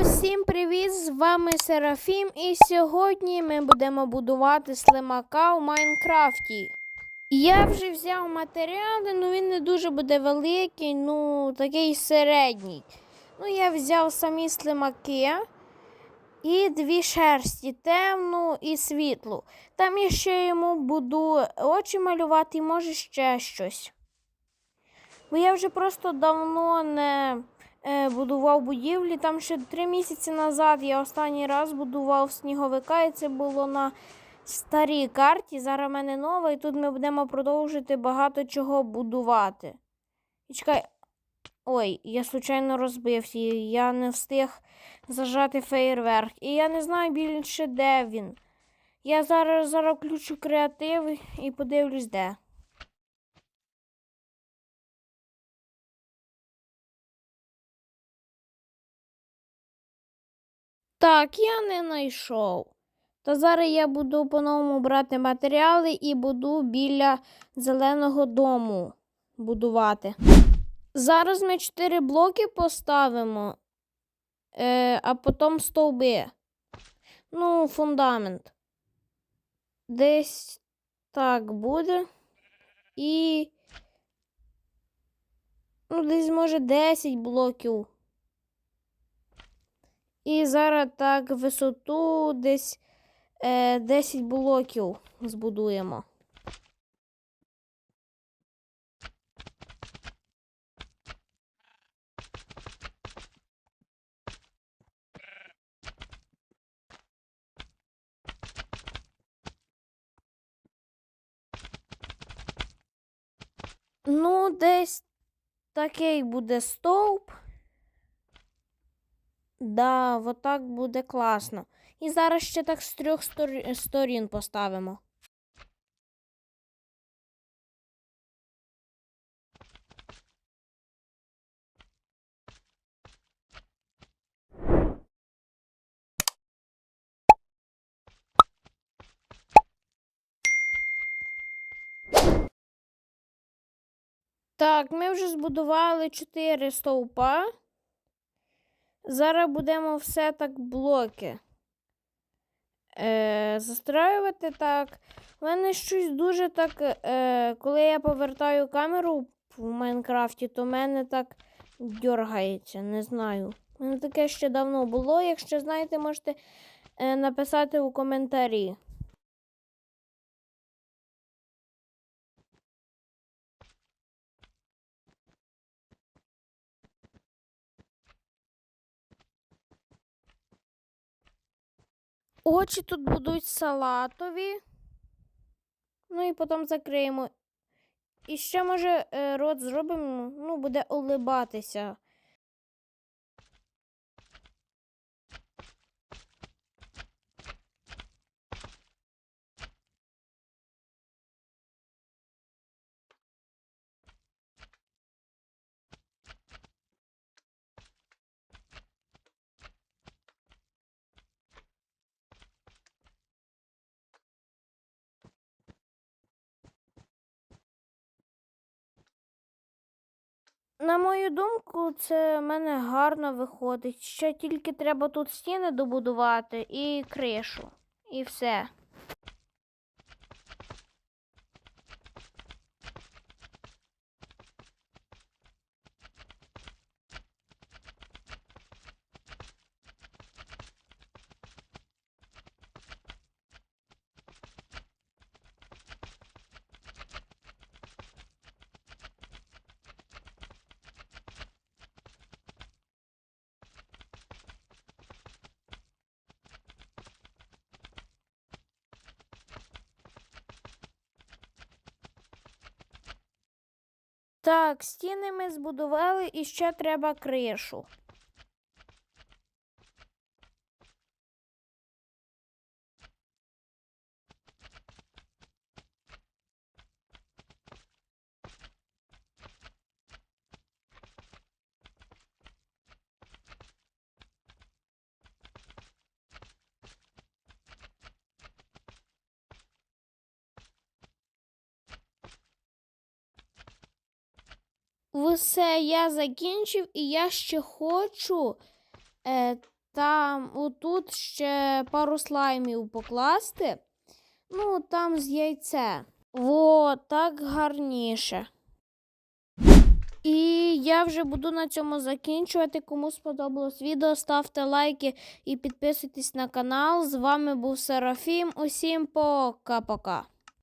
Усім привіт! З вами Серафім, і сьогодні ми будемо будувати слимака у Майнкрафті. Я вже взяв матеріали, ну він не дуже буде великий, ну такий середній. Ну, я взяв самі слимаки і дві шерсті, темну і світлу. Там я ще йому буду очі малювати і може ще щось. Бо я вже просто давно не будував будівлі. Там ще три місяці назад я останній раз будував сніговика, і це було на старій карті. Зараз в мене нова, і тут ми будемо продовжити багато чого будувати. І чекай. Ой, я случайно розбився, я не встиг зажати феєрверк. І я не знаю більше, де він. Я зараз зараз включу креатив і подивлюсь, де. Так, я не знайшов. Та зараз я буду по-новому брати матеріали і буду біля зеленого дому будувати. Зараз ми чотири блоки поставимо, е, а потім стовби. Ну, фундамент. Десь так буде. І. Ну, десь може 10 блоків. І зараз так висоту десь е, 10 блоків збудуємо. Ну, десь такий буде стовп. Да, отак буде класно. І зараз ще так з трьох стор- сторін поставимо. Так, ми вже збудували чотири стовпа. Зараз будемо все так блоки е, застраювати так. У мене щось дуже так, е, коли я повертаю камеру в Майнкрафті, то в мене так дергається, не знаю. У мене таке ще давно було. Якщо знаєте, можете е, написати у коментарі. Очі тут будуть салатові. Ну і потім закриємо. І ще, може, е, рот зробимо, ну, буде улибатися. На мою думку, це в мене гарно виходить. Ще тільки треба тут стіни добудувати і кришу. І все. Так, стіни ми збудували і ще треба кришу. Все, я закінчив, і я ще хочу е, там отут ще пару слаймів покласти. Ну, там з яйце. Во, так гарніше. І я вже буду на цьому закінчувати. Кому сподобалось відео, ставте лайки і підписуйтесь на канал. З вами був Серафім. Усім пока-пока.